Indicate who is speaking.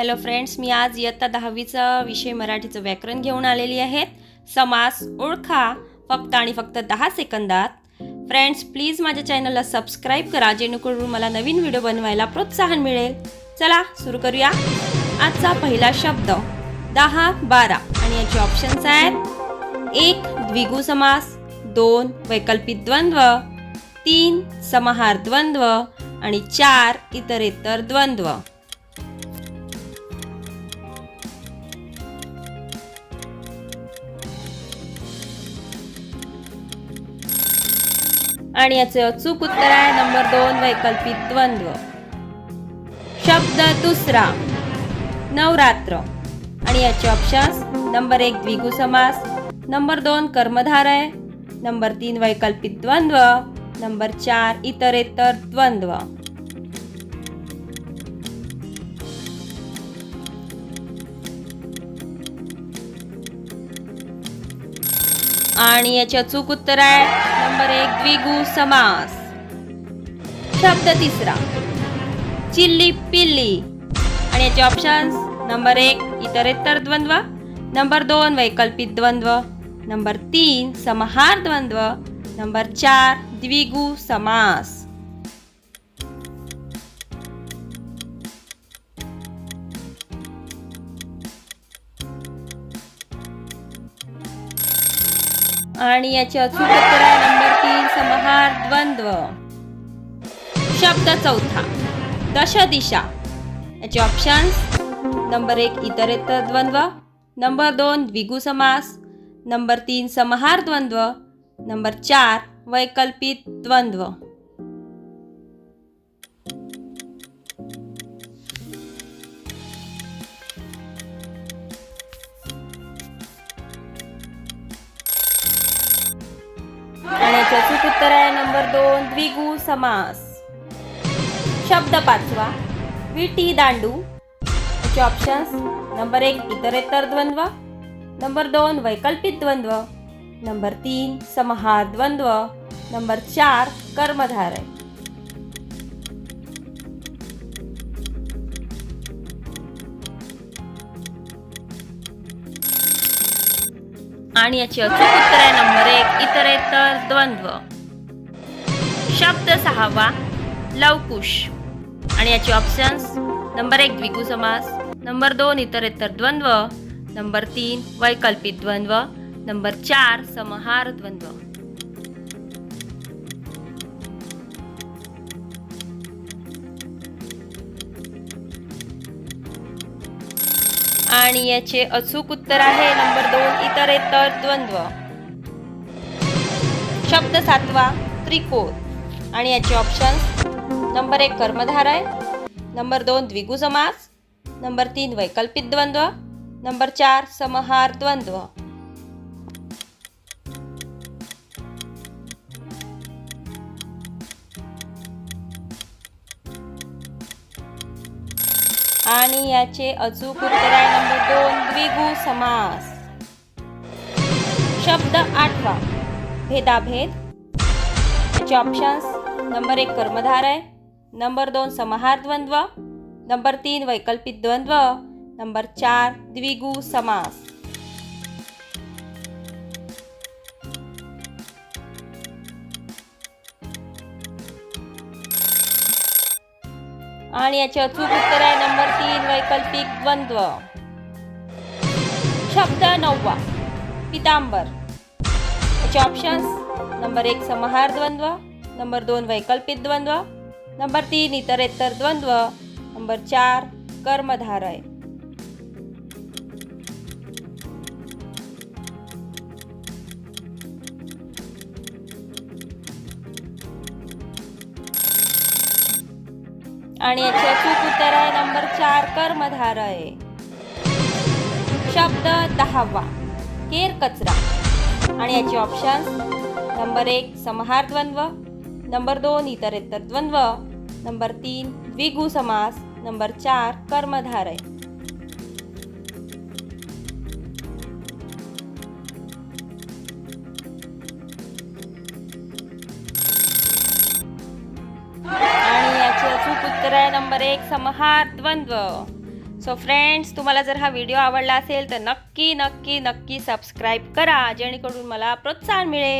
Speaker 1: Hello friends मी आज इयत्ता दहावीचा विषय मराठीचं व्याकरण घेऊन आलेली आहेत. समास ओळखा फक्त आणि फक्त दहा सेकंदात. फ्रेंड्स प्लीज माझ्या चॅनलला सबस्क्राईब करा जेणेकरून मला नवीन व्हिडिओ बनवायला प्रोत्साहन मिळेल. चला सुरू करूया. आजचा पहिला शब्द दहा बारा. आणि याचे ऑप्शन्स आहेत. एक द्विगु समास. दोन वैकल्पिक द्वंद्व. तीन समाहार द्वंद्व. आणि चार इतरेतर द्वंद्व. आणि याचे अचूक उत्तर आहे नंबर दोन वैकल्पिक द्वंद्व. शब्द दुसरा नवरात्र. आणि याचे ऑप्शन्स नंबर एक द्विगु समास. नंबर दोन कर्मधार आहे. नंबर तीन वैकल्पिक द्वंद्व. नंबर चार इतरेतर द्वंद्व. आणि याचे अचूक उत्तर आहे नंबर एक द्विगु समास. शब्द तिसरा चिल्ली पिल्ली. आणि याचे ऑप्शन्स नंबर एक इतरेतर द्वंद्व नंबर दोन वैकल्पिक द्वंद्व नंबर तीन समाहार द्वंद्व नंबर चार द्विगु समास. आणि याचे अचूक उत्तर आहे नंबर तीन समाहार द्वंद्व. शब्द चौथा. दश दिशा. याचे ऑप्शन्स नंबर एक इतरेतर द्वंद्व. नंबर दोन द्विगु समास. नंबर तीन समाहार द्वंद्व. नंबर चार वैकल्पिक द्वंद्व. याचे अचूक उत्तर आहे नंबर दोन द्विगु समास. शब्द पाचवा. विटी दांडू. याचे ऑप्शन्स नंबर एक इतरेतर द्वंद्व. नंबर दोन वैकल्पिक द्वंद्व. नंबर तीन समाहार द्वंद्व. नंबर चार कर्मधार आणि याची अचूक उत्तर आहे नंबर एक इतरेतर द्वंद्व. शब्द सहावा लवकुश. आणि याचे ऑप्शन्स नंबर एक द्विगु समास. नंबर दोन इतरेतर द्वंद्व. नंबर तीन वैकल्पिक द्वंद्व. नंबर चार समहार द्वंद्व. आणि याचे अचूक उत्तर आहे. नंबर दोन इतरेतर द्वंद्व. शब्द सातवा त्रिकोण. आणि याचे ऑप्शन नंबर एक कर्मधार आहे नंबर दोन द्विगु समास. नंबर तीन वैकल्पिक द्वंद्व. नंबर चार समहार द्वंद्व. आणि याचे अचूक उत्तर आहे नंबर दोन द्विगु समास. शब्द आठवा. भेदाभेद. याचे ऑप्शन्स नंबर एक कर्मधार आहे नंबर दोन समाहार द्वंद्व नंबर तीन वैकल्पिक द्वंद्व नंबर चार द्विगु समास. आणि याचे अचूक उत्तर आहे नंबर तीन वैकल्पिक द्वंद्व. शब्द नववा पितांबर. याचे ऑप्शन्स नंबर एक समहार द्वंद्व नंबर दोन वैकल्पिक द्वंद्व नंबर तीन इतरेतर द्वंद्व नंबर चार कर्मधार आणि याचे अचूक उत्तर आहे नंबर चार कर्मधार आहे शब्द दहावा केर कचरा. आणि याचे ऑप्शन्स नंबर एक समहार द्वंद्व नंबर दोन इतरेतर द्वंद्व नंबर तीन द्विगु समास नंबर चार कर्मधार एक समहार द्वंद्व. सो फ्रेंड्स तुम्हाला जर हा व्हिडिओ आवडला असेल तर नक्की नक्की नक्की सबस्क्राईब करा जेणेकरून मला प्रोत्साहन मिळेल.